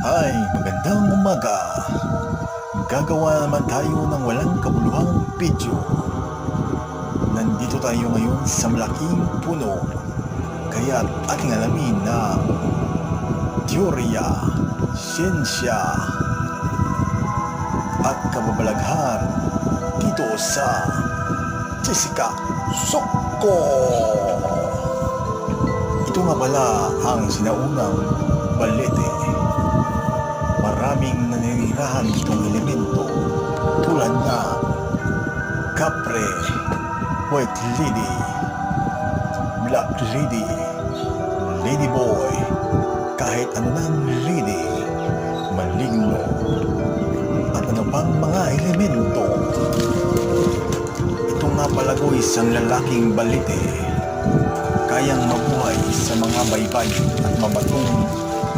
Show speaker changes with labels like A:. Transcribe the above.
A: Ay, magandang umaga. Gagawa naman tayo ng walang kabuluhang video. Nandito tayo ngayon sa malaking puno. Kaya ating alamin na teorya, siyensya, at kababalaghan dito sa Jessica Soko. Ito nga pala ang sinaunang balete. Maraming naninirahan ditong elemento tulad na kapre, white lady, black lady, lady boy, kahit ano ng lady, maligno, at ano pang mga elemento. Ito nga palago isang lalaking balite kayang mabuhay sa mga baybay at mabatong